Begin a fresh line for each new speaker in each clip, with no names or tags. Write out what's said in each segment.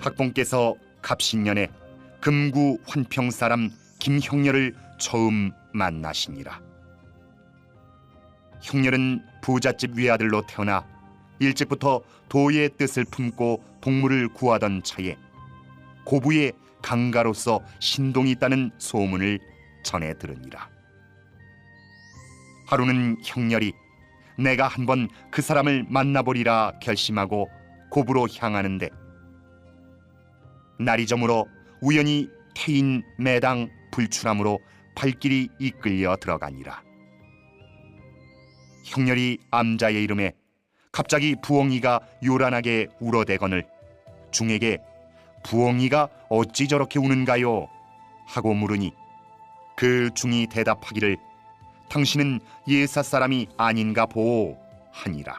학봉께서 갑신년에 금구 환평 사람 김형렬을 처음 만나시니라. 형렬은 부잣집 외아들로 태어나 일찍부터 도의 뜻을 품고 동물을 구하던 차에 고부의 강가로서 신동이 있다는 소문을 전해 들으니라. 하루는 형렬이 내가 한번 그 사람을 만나보리라 결심하고 고부로 향하는데 날이 저물어 우연히 태인 매당 불출함으로 발길이 이끌려 들어가니라. 형렬이 암자의 이름에 갑자기 부엉이가 요란하게 울어대거늘 중에게 부엉이가 어찌 저렇게 우는가요? 하고 물으니 그 중이 대답하기를 당신은 예사 사람이 아닌가 보오 하니라.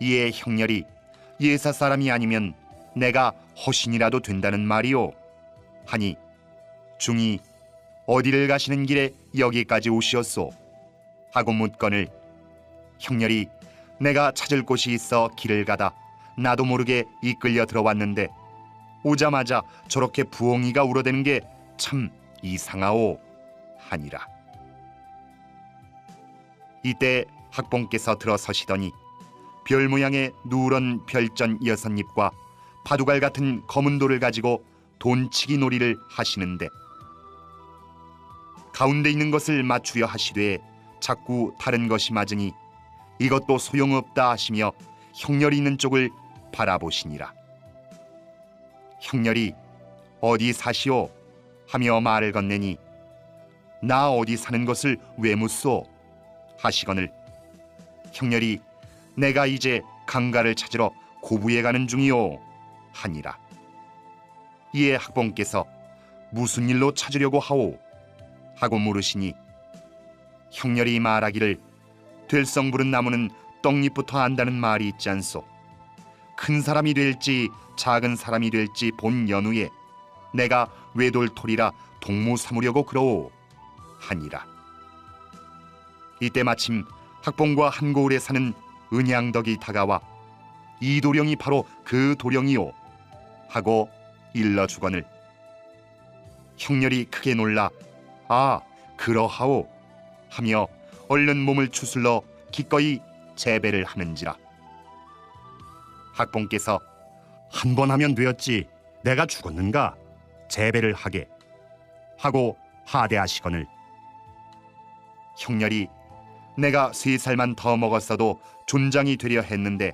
이에 형렬이 예사 사람이 아니면 내가 허신이라도 된다는 말이오. 하니 중이 어디를 가시는 길에 여기까지 오시었소? 하고 묻거늘 형렬이 내가 찾을 곳이 있어 길을 가다 나도 모르게 이끌려 들어왔는데 오자마자 저렇게 부엉이가 울어대는 게 참 이상하오 하니라. 이때 학봉께서 들어서시더니 별 모양의 누런 별전 여섯 잎과 바둑알 같은 검은 돌을 가지고 돈치기 놀이를 하시는데 가운데 있는 것을 맞추려 하시되 자꾸 다른 것이 맞으니 이것도 소용없다 하시며 형렬이 있는 쪽을 바라보시니라. 형렬이 어디 사시오? 하며 말을 건네니 나 어디 사는 것을 왜 묻소? 하시거늘 형렬이 내가 이제 강가를 찾으러 고부에 가는 중이오 하니라. 이에 학봉께서 무슨 일로 찾으려고 하오? 하고 물으시니 형렬이 말하기를 될성 부른 나무는 떡잎부터 안다는 말이 있지 않소. 큰 사람이 될지 작은 사람이 될지 본 연후에 내가 외돌토리라 동무 삼으려고 그러오. 하니라. 이때 마침 학봉과 한고을에 사는 은양덕이 다가와 이 도령이 바로 그 도령이오 하고 일러 주거늘. 형렬이 크게 놀라 아 그러하오 하며 얼른 몸을 추슬러 기꺼이 재배를 하는지라. 학봉께서 한 번 하면 되었지 내가 죽었는가? 재배를 하게 하고 하대하시거늘. 형렬이 내가 세 살만 더 먹었어도 존장이 되려 했는데